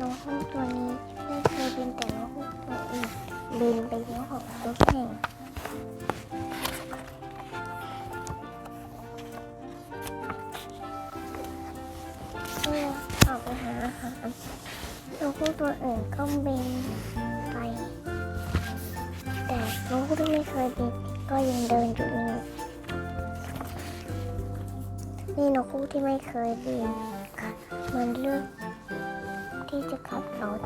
นกฮูกตัวนี้ไม่เคยบินแต่นกฮูกตัวอื่นบินไปเที่วของตัวเองเพื่อออกไปหาอาหารนกฮูกตัวอื่นก็บินไป แต่นกฮูกที่ไม่เคยบินก็ยังเดินอยู่นี่นี่นกฮูกที่ไม่เคยบินมันเลือก ที่จะขับรถ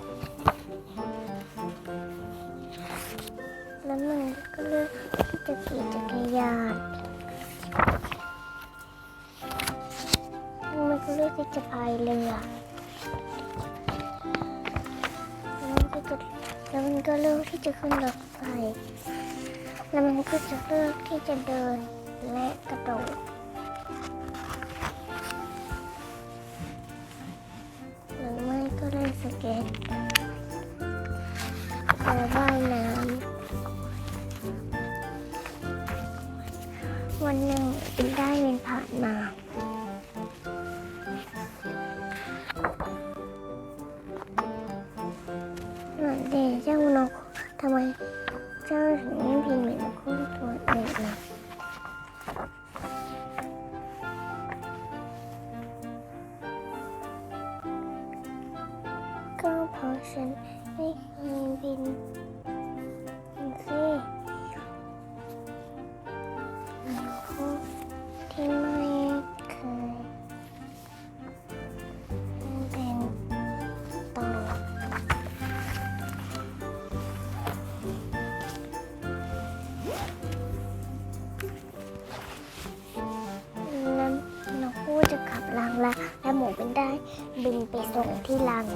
แล้วมันก็เลือกที่จะขี่จักรยานแล้วมันก็เลือกที่จะพายเรือแล้วมันก็จะแล้วมันก็เลือกที่จะขึ้นรถไฟ แล้วมันก็จะเลือกที่จะเดินและกระโดด เก็ตหรือว่ายน้ำวันหนึ่งเป็นได้เป็นผ่านมาเหมือนเด็กเจ้านกทำไมเจ้าถึง ก็เพราะฉันไม่เคยบินสิคู่ที่ไม่เคยเป็นต่อแล้วนกคู่จะกลับรังละและหมูเป็นได้บินไปส่งที่รัง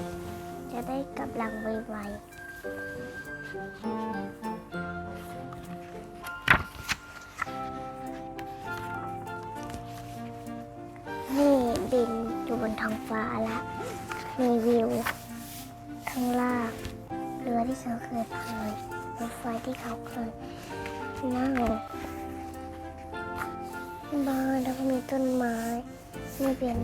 จะได้กำลังไวๆ นี่บินอยู่บนท้องฟ้าละ มีวิว ข้างล่าง เรือที่เขาเคยพายรถไฟที่เขาเคยนั่งบ้านแล้วก็มีต้นไม้นี่เป็น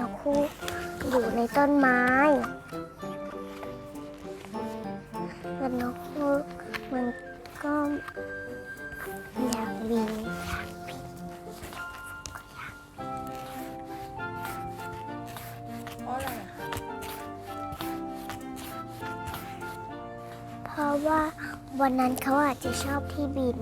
นกคู่อยู่ในต้นไม้แล้วนกคู่มันก็อยากบินอยากบินเพราะว่าวันนั้นเขาอาจจะชอบที่บิน